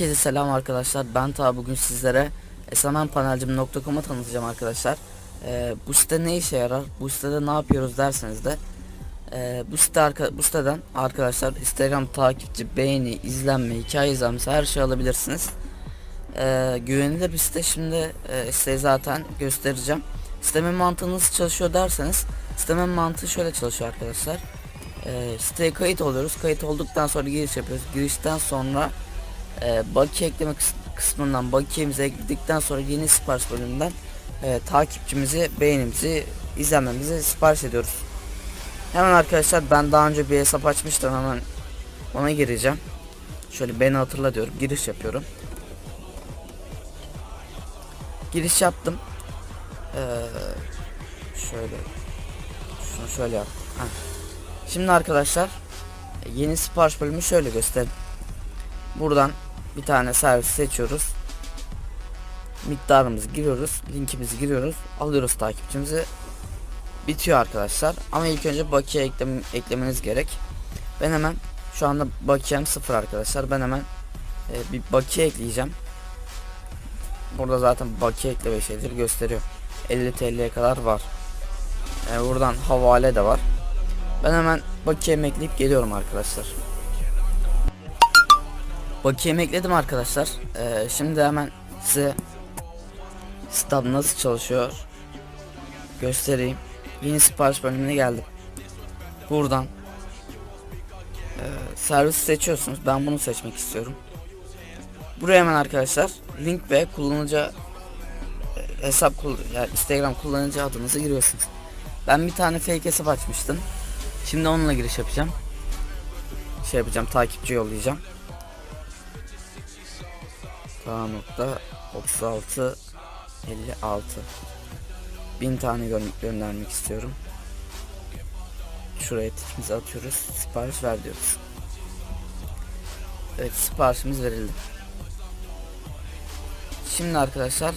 Herkese selam arkadaşlar. Ben Ta bugün sizlere esenmenpanelcim.com'u tanıtacağım arkadaşlar. Ee, bu site ne işe yarar? Bu sitede ne yapıyoruz derseniz de e, bu site arka, bu siteden arkadaşlar Instagram takipçi, beğeni, izlenme, hikaye izlenmesi her şey alabilirsiniz. Ee, güvenilir bir site şimdi e, size zaten göstereceğim. Sistemin mantığı nasıl çalışıyor derseniz sistemin mantığı şöyle çalışıyor arkadaşlar. Ee, siteye kayıt oluyoruz. Kayıt olduktan sonra giriş yapıyoruz. Girişten sonra e, bakiye ekleme kıs- kısmından bakiyemizi ekledikten sonra yeni sipariş bölümünden e, takipçimizi, beğenimizi, izlenmemizi sipariş ediyoruz. Hemen arkadaşlar ben daha önce bir hesap açmıştım hemen ona gireceğim. Şöyle beni hatırla diyorum. Giriş yapıyorum. Giriş yaptım. Ee, şöyle şunu şöyle yap. Şimdi arkadaşlar yeni sipariş bölümü şöyle göstereyim. Buradan bir tane servis seçiyoruz. Miktarımızı giriyoruz. Linkimizi giriyoruz. Alıyoruz takipçimizi. Bitiyor arkadaşlar. Ama ilk önce bakiye eklem eklemeniz gerek. Ben hemen şu anda bakiyem sıfır arkadaşlar. Ben hemen e, bir bakiye ekleyeceğim. Burada zaten bakiye ekleme şeyleri gösteriyor. 50 TL'ye kadar var. E, buradan havale de var. Ben hemen bakiyemi ekleyip geliyorum arkadaşlar. Bakiyemi ekledim arkadaşlar. Ee, şimdi hemen size stab nasıl çalışıyor göstereyim. Yeni sipariş bölümüne geldim. Buradan e, servis seçiyorsunuz. Ben bunu seçmek istiyorum. Buraya hemen arkadaşlar link ve kullanıcı e, hesap yani Instagram kullanıcı adınızı giriyorsunuz. Ben bir tane fake hesap açmıştım. Şimdi onunla giriş yapacağım. Şey yapacağım, takipçi yollayacağım. K nokta 36 56 bin tane gö göndermek istiyorum. Şuraya tikimizi atıyoruz. Sipariş ver diyoruz. Evet siparişimiz verildi. Şimdi arkadaşlar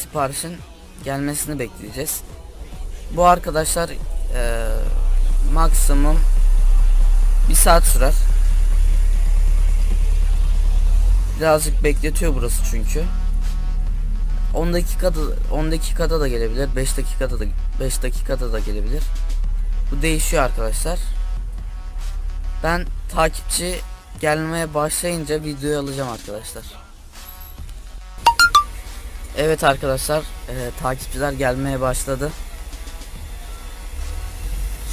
siparişin gelmesini bekleyeceğiz. Bu arkadaşlar eee maksimum bir saat sürer. Birazcık bekletiyor burası çünkü. 10 dakikada 10 dakikada da gelebilir, 5 dakikada da 5 dakikada da gelebilir. Bu değişiyor arkadaşlar. Ben takipçi gelmeye başlayınca videoyu alacağım arkadaşlar. Evet arkadaşlar, e, takipçiler gelmeye başladı.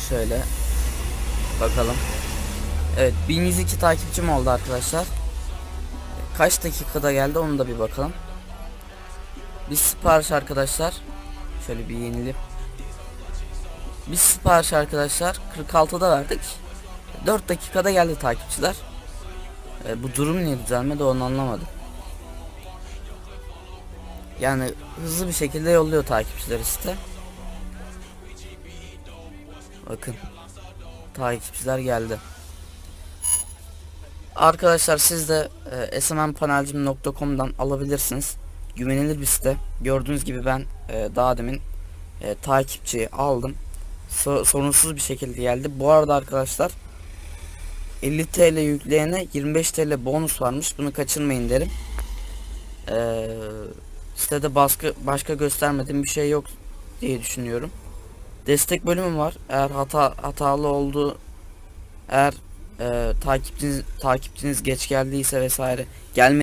Şöyle bakalım. Evet 1102 takipçim oldu arkadaşlar. Kaç dakikada geldi onu da bir bakalım. Bir sipariş arkadaşlar. Şöyle bir yenilip. Bir sipariş arkadaşlar 46'da verdik. 4 dakikada geldi takipçiler. E, bu durum niye düzelmedi onu anlamadım. Yani hızlı bir şekilde yolluyor takipçileri site. Bakın. Takipçiler geldi. Arkadaşlar siz de e, smnpanelcim.com'dan alabilirsiniz. Güvenilir bir site. Gördüğünüz gibi ben e, daha demin e, takipçiyi aldım. So- sorunsuz bir şekilde geldi. Bu arada arkadaşlar 50 TL yükleyene 25 TL bonus varmış. Bunu kaçırmayın derim. E, sitede baskı başka göstermediğim bir şey yok diye düşünüyorum destek bölümü var. Eğer hata hatalı oldu eğer e, takipçiniz takipçiniz geç geldiyse vesaire gelme